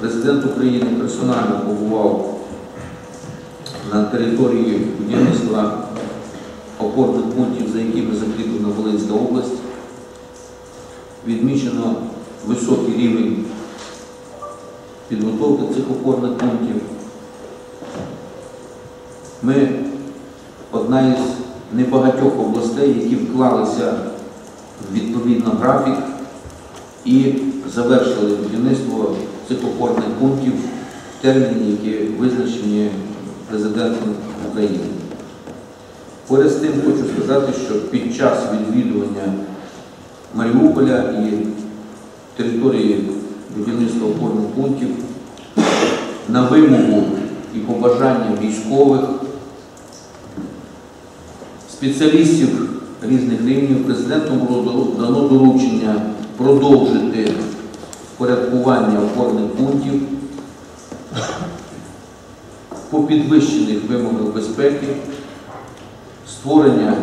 Президент України персонально побував на території будівництва опорних пунктів, за якими закріплена Волинська область. Відмічено високий рівень підготовки цих опорних пунктів. Ми одна із небагатьох областей, які вклалися в відповідно графік і завершили будівництво цих опорних пунктів в терміні, які визначені президентом України. Поряд з тим хочу сказати, що під час відвідування Маріуполя і території будівництва опорних пунктів на вимогу і побажання військових, спеціалістів різних рівнів президентом було дано доручення продовжити впорядкування опорних пунктів по підвищених вимогах безпеки, створення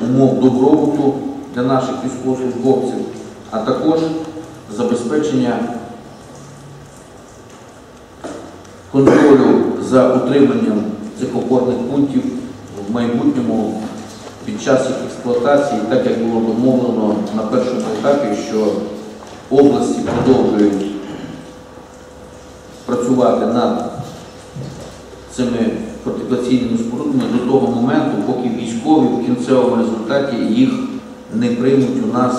умов добробуту для наших військовослужбовців, а також забезпечення контролю за утриманням цих опорних пунктів в майбутньому під час їх експлуатації, так як було домовлено на першому етапі, що області продовжують працювати над цими фортифікаційними спорудами до того моменту, поки військові в кінцевому результаті їх не приймуть у нас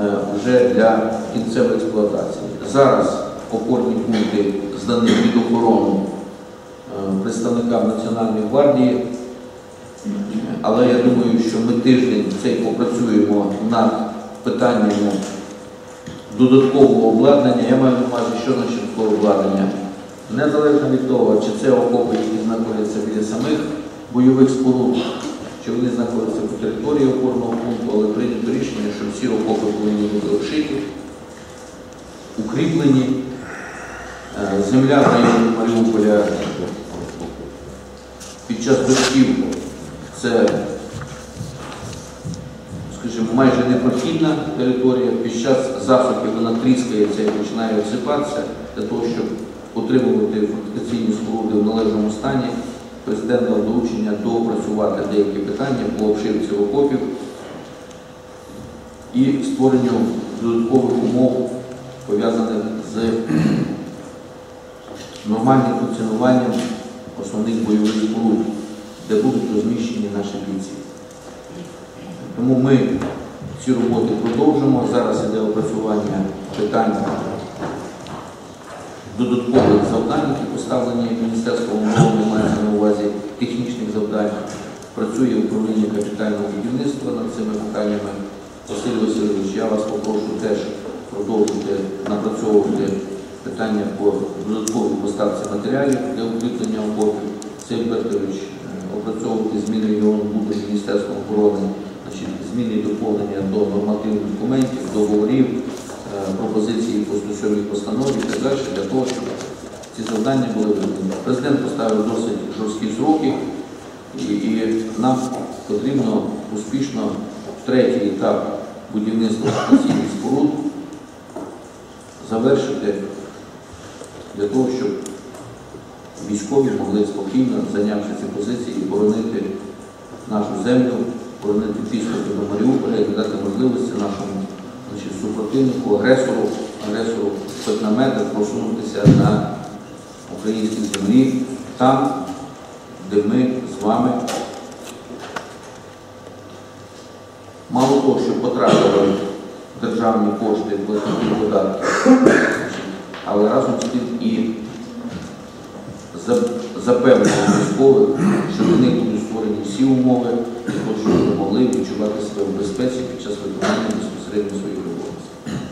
е, вже для кінцевої експлуатації. Зараз опорні пункти здані під охорону е, представникам Національної гвардії, але я думаю, що ми тиждень цей попрацюємо над питаннями додаткового обладнання. Я маю на увазі, що значить додаткове обладнання. Незалежно від того, чи це окопи, які знаходяться біля самих бойових споруд, чи вони знаходяться по території опорного пункту, але прийнято рішення, що всі окопи повинні бути обшиті, укріплені. Е, Земля в районі Маріуполя під час дощів це, скажімо, майже непрохідна територія. Під час засухи вона тріскається і починає осипатися для того, щоб утримувати фортифікаційні споруди в належному стані. Президент дав доручення доопрацювати деякі питання по обшивці окопів і створенню додаткових умов, пов'язаних з нормальним функціонуванням основних бойових споруд, де будуть розміщені наші бійці. Тому ми ці роботи продовжимо. Зараз іде опрацювання питань додаткових завдань, які поставлені Міністерством оборони, мається на увазі технічних завдань. Працює управління капітального будівництва над цими питаннями. Василь Васильович, я вас попрошу теж продовжити напрацьовувати питання по додатковій поставці матеріалів для укріплення окопів. Сергій Беркович, е, опрацьовувати зміни регіону Міністерства оборони, значить, зміни і доповнення до нормативних документів, договорів, е, пропозиції по стосовній постанові і так далі, для того, щоб ці завдання були виконані. Президент поставив досить жорсткі сроки, і, і нам потрібно успішно третій етап будівництва стаційних споруд завершити для того, щоб військові могли спокійно, зайнявши ці позиції, боронити нашу землю, боронити підступи до Маріуполя і дати можливості нашому значить, супротивнику, агресору, агресору хоч просунутися на українській землі, там, де ми з вами. Мало того, що потрапили державні кошти платників податків, але разом з тим і за- запевнили військових, що в них будуть створені всі умови для того, щоб могли відчувати себе в безпеці під час виконання безпосередньо своїх обов'язків.